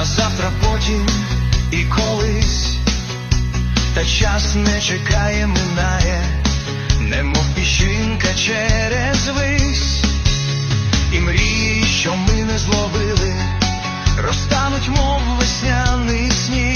на завтра потім і колись, та час не чекає, минає, немов піщинка через вись, і мрії, що ми не зловили, розтануть, мов весняний сніг.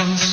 love.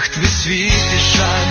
Licht wie Zwiebelschein